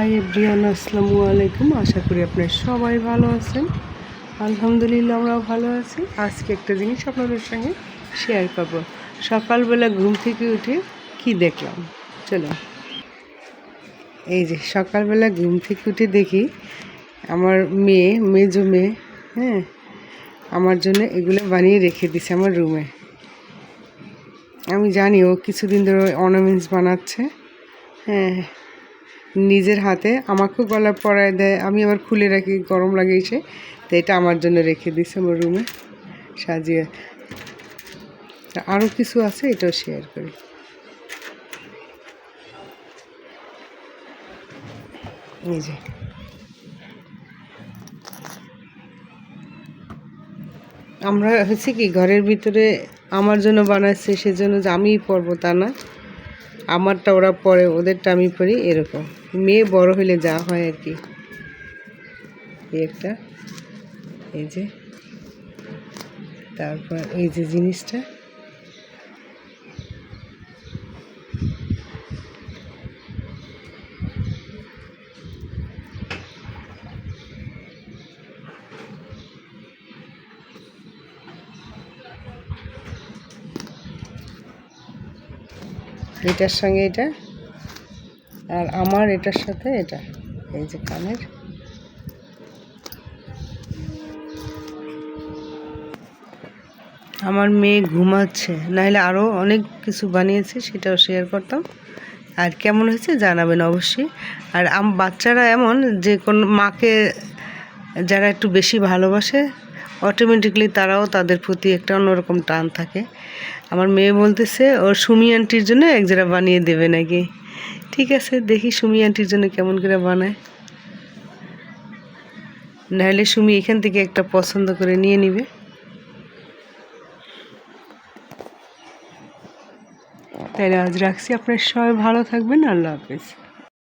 Everyone আসসালামু আলাইকুম। আশা করি আপনারা সবাই ভালো আছেন। আলহামদুলিল্লাহ, আমরাও ভালো আছি। আজকে একটা জিনিস আপনাদের সঙ্গে শেয়ার করব। সকালবেলা ঘুম থেকে উঠে কি দেখলাম? চলো এই যে সকালবেলা ঘুম থেকে উঠে দেখি আমার মেয়ে, মেজো মেয়ে হ্যাঁ আমার জন্য এগুলো বানিয়ে রেখে দিছে আমার রুমে আমি জানি ও কিছুদিন ধরে অর্নামেন্টস বানাচ্ছে। হ্যাঁ নিজের হাতে আমাকেও গলা পরায় দেয়, আমি আবার খুলে রাখি, গরম লাগে এসে। তো এটা আমার জন্য রেখে দিছে আমার রুমে সাজিয়ে। আরও কিছু আছে, এটাও শেয়ার করি। নিজে আমরা হচ্ছে কি, ঘরের ভিতরে আমার জন্য বানাচ্ছে সেজন্য যে আমিই পরবো তা না। আমারটা ওরা পরে, ওদেরটা আমি পরি, এরকম। মেয়ে বড় হলে যা হয় আর কি। এই একটা, এই যে, তারপর এই যে জিনিসটা। এটার সঙ্গে এটা? আর আমার এটার সাথে এটা, এই যে কানের। আমার মেয়ে ঘুমাচ্ছে, নাহলে আরও অনেক কিছু বানিয়েছে, সেটাও শেয়ার করতাম। আর কেমন হয়েছে জানাবেন অবশ্যই। আর বাচ্চারা এমন যে কোন মাকে যারা একটু বেশি ভালোবাসে অটোমেটিকলি তারাও তাদের প্রতি একটা অন্যরকম টান থাকে। আমার মেয়ে বলতেছে, ওর সুমি আন্টির জন্য এক জোড়া বানিয়ে দেবে নাকি? ঠিক আছে, দেখি সুমি আন্টির জন্য কেমন করে বানায়। নাহলে সুমি এখান থেকে একটা পছন্দ করে নিয়ে নিবে। তাহলে আজ রাখছি, আপনার সবাই ভালো থাকবেন, আল্লাহ হাফেজ।